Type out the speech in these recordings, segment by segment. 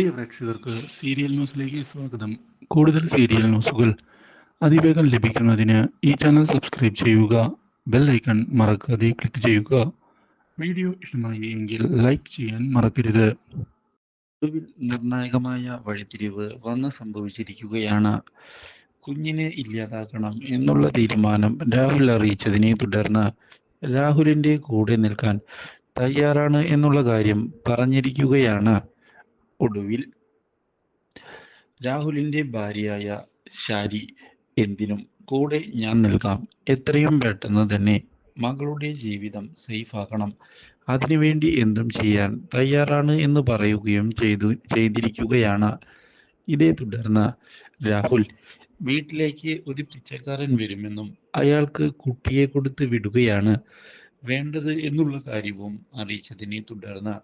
പ്രിയ പ്രേക്ഷകർക്ക് സീരിയൽ ന്യൂസിലേക്ക് സ്വാഗതം. കൂടുതൽ സീരിയൽ ന്യൂസുകൾ അതിവേഗം ലഭിക്കുന്നതിന് ഈ ചാനൽ സബ്സ്ക്രൈബ് ചെയ്യുക ബെൽ ഐക്കൺ മറക്കാതെ ക്ലിക്ക് ചെയ്യുക. വീഡിയോ ഇഷ്ടമായി എങ്കിൽ ലൈക്ക് ചെയ്യാൻ മറക്കരുത്. ഒടുവിൽ നിർണായകമായ വഴിത്തിരിവ് വന്ന് സംഭവിച്ചിരിക്കുകയാണ്. കുഞ്ഞിനെ ഇല്ലാതാക്കണം എന്നുള്ള തീരുമാനം രാഹുൽ അറിയിച്ചതിനെ തുടർന്ന് രാഹുലിന്റെ കൂടെ നിൽക്കാൻ തയ്യാറാണ് എന്നുള്ള കാര്യം പറഞ്ഞിരിക്കുകയാണ്. ഒടുവിൽ രാഹുലിന്റെ ഭാര്യയായ ശാരി എന്തിനും കൂടെ ഞാൻ നിൽക്കാം. എത്രയും പെട്ടെന്ന് തന്നെ മകളുടെ ജീവിതം സേഫ് ആക്കണം അതിനുവേണ്ടി എന്തും ചെയ്യാൻ തയ്യാറാണ് എന്ന് പറയുകയും ചെയ്തു ചെയ്തിരിക്കുകയാണ്. ഇതേ തുടർന്ന് രാഹുൽ വീട്ടിലേക്ക് ഒരു പിച്ചക്കാരൻ വരുമെന്നും അയാൾക്ക് കുട്ടിയെ കൊടുത്ത് വിടുകയാണ് വേണ്ടത് എന്നുള്ള കാര്യവും അറിയിച്ചതിനെ തുടർന്ന്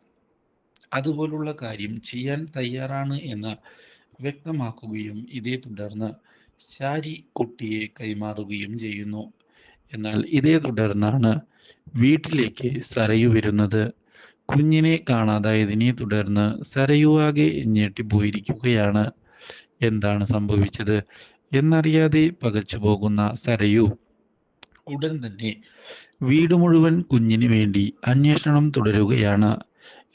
അതുപോലുള്ള കാര്യം ചെയ്യാൻ തയ്യാറാണ് എന്ന് വ്യക്തമാക്കുകയും ഇതേ തുടർന്ന് ശാരി കുട്ടിയെ കൈമാറുകയും ചെയ്യുന്നു. എന്നാൽ ഇതേ തുടർന്നാണ് വീട്ടിലേക്ക് സരയു വരുന്നത്. കുഞ്ഞിനെ കാണാതായതിനെ തുടർന്ന് സരയു ആകെ ഞെട്ടിപ്പോയിരിക്കുകയാണ് എന്താണ് സംഭവിച്ചത് എന്നറിയാതെ പകച്ചു പോകുന്ന സരയു ഉടൻ തന്നെ വീട് മുഴുവൻ കുഞ്ഞിന് വേണ്ടി അന്വേഷണം തുടരുകയാണ്.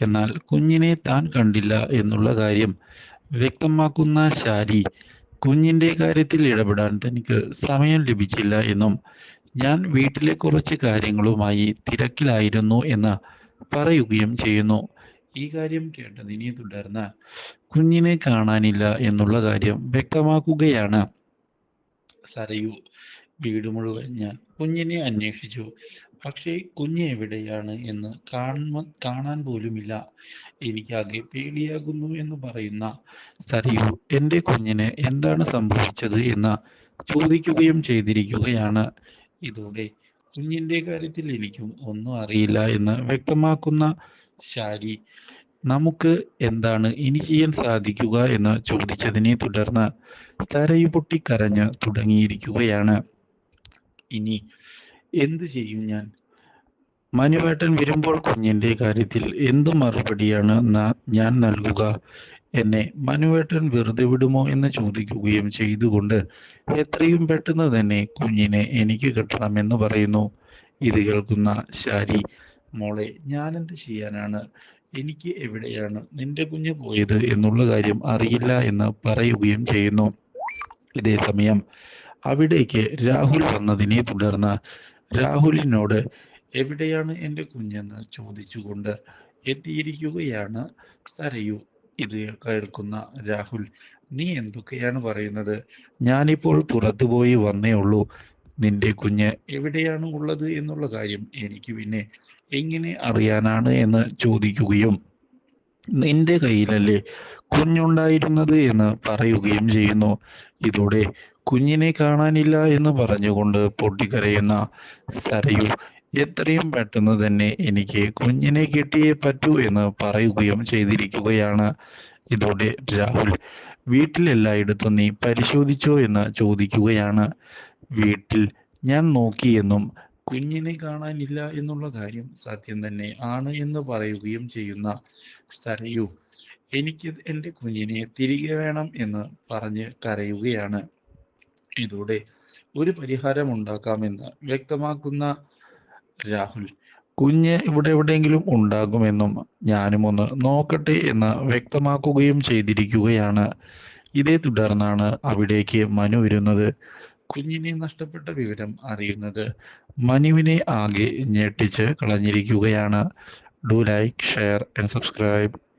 എന്നാൽ കുഞ്ഞിനെ താൻ കണ്ടില്ല എന്നുള്ള കാര്യം വ്യക്തമാക്കുന്ന ശാരി കുഞ്ഞിന്റെ കാര്യത്തിൽ ഇടപെടാൻ തനിക്ക് സമയം ലഭിച്ചില്ല എന്നും ഞാൻ വീട്ടിലെ കുറച്ച് കാര്യങ്ങളുമായി തിരക്കിലായിരുന്നു എന്ന് പറയുകയും ചെയ്യുന്നു. ഈ കാര്യം കേട്ടതിനെ തുടർന്ന് കുഞ്ഞിനെ കാണാനില്ല എന്നുള്ള കാര്യം വ്യക്തമാക്കുകയാണ്. സരയു വീട് മുഴുവൻ ഞാൻ കുഞ്ഞിനെ അന്വേഷിച്ചു. പക്ഷേ കുഞ്ഞ് എവിടെയാണ് എന്ന് കാണുക കാണാൻ പോലുമില്ല. എനിക്കാകെ പേടിയാകുന്നു എന്ന് പറയുന്ന സരയു എന്റെ കുഞ്ഞിന് എന്താണ് സംഭവിച്ചത് എന്ന് ചോദിക്കുകയും ചെയ്തിരിക്കുകയാണ്. ഇതോടെ കുഞ്ഞിന്റെ കാര്യത്തിൽ എനിക്കും ഒന്നും അറിയില്ല എന്ന് വ്യക്തമാക്കുന്ന ശാരി നമുക്ക് എന്താണ് ഇനി ചെയ്യാൻ സാധിക്കുക? എന്ന് ചോദിച്ചതിനെ തുടർന്ന് സരയു പൊട്ടി കരഞ്ഞ് തുടങ്ങിയിരിക്കുകയാണ്. ഇനി എന്തു ചെയ്യും ഞാൻ? മനുവേട്ടൻ വരുമ്പോൾ കുഞ്ഞിന്റെ കാര്യത്തിൽ എന്തു മറുപടിയാണ് ഞാൻ നൽകുക? എന്നെ മനുവേട്ടൻ വെറുതെ വിടുമോ എന്ന് ചോദിക്കുകയും ചെയ്തുകൊണ്ട് എത്രയും പെട്ടെന്ന് തന്നെ കുഞ്ഞിനെ എനിക്ക് കിട്ടണമെന്ന് പറയുന്നു. ഇത് കേൾക്കുന്ന ശാരി മോളെ ഞാൻ എന്ത് ചെയ്യാനാണ്? എനിക്ക് എവിടെയാണ് നിന്റെ കുഞ്ഞ് പോയത് എന്നുള്ള കാര്യം അറിയില്ല എന്ന് പറയുകയും ചെയ്യുന്നു. ഇതേ സമയം അവിടേക്ക് രാഹുൽ വന്നതിനെ തുടർന്ന് രാഹുലിനോട് എവിടെയാണ് എന്റെ കുഞ്ഞെന്ന് ചോദിച്ചുകൊണ്ട് എത്തിയിരിക്കുകയാണ് സരയു. ഇത് കേൾക്കുന്ന രാഹുൽ നീ എന്തൊക്കെയാണ് പറയുന്നത്? ഞാനിപ്പോൾ പുറത്തു പോയി വന്നേ ഉള്ളൂ. നിന്റെ കുഞ്ഞ് എവിടെയാണ് ഉള്ളത് എന്നുള്ള കാര്യം എനിക്ക് പിന്നെ എങ്ങനെ അറിയാനാണ്? എന്ന് ചോദിക്കുകയും നിന്റെ കയ്യിലല്ലേ കുഞ്ഞുണ്ടായിരുന്നത്? എന്ന് പറയുകയും ചെയ്യുന്നു. ഇതോടെ കുഞ്ഞിനെ കാണാനില്ല എന്ന് പറഞ്ഞുകൊണ്ട് പൊട്ടിക്കരയുന്ന സരയു എത്രയും പെട്ടെന്ന് തന്നെ എനിക്ക് കുഞ്ഞിനെ കിട്ടിയേ പറ്റൂ എന്ന് പറയുകയും ചെയ്തിരിക്കുകയാണ്. ഇതോടെ രാഹുൽ വീട്ടിലെല്ലായിടത്തും നീ പരിശോധിച്ചോ എന്ന് ചോദിക്കുകയാണ്. വീട്ടിൽ ഞാൻ നോക്കിയെന്നും കുഞ്ഞിനെ കാണാനില്ല എന്നുള്ള കാര്യം സത്യം തന്നെ ആണ് എന്ന് പറയുകയും ചെയ്യുന്ന സരയു എനിക്ക് എന്റെ കുഞ്ഞിനെ തിരികെ വേണം എന്ന് പറഞ്ഞ് കരയുകയാണ്. ഇതോടെ ഒരു പരിഹാരം ഉണ്ടാക്കാമെന്ന് വ്യക്തമാക്കുന്ന രാഹുൽ കുഞ്ഞ് ഇവിടെ എവിടെയെങ്കിലും ഉണ്ടാകുമെന്നും ഞാനും ഒന്ന് നോക്കട്ടെ എന്ന് വ്യക്തമാക്കുകയും ചെയ്തിരിക്കുകയാണ്. ഇതേ തുടർന്നാണ് അവിടേക്ക് മനു വരുന്നത്. കുഞ്ഞിനെ നഷ്ടപ്പെട്ട വിവരം അറിയുന്നത് മനുവിനെ ആകെ ഞെട്ടിച്ച് കളഞ്ഞിരിക്കുകയാണ്. Do like share and subscribe.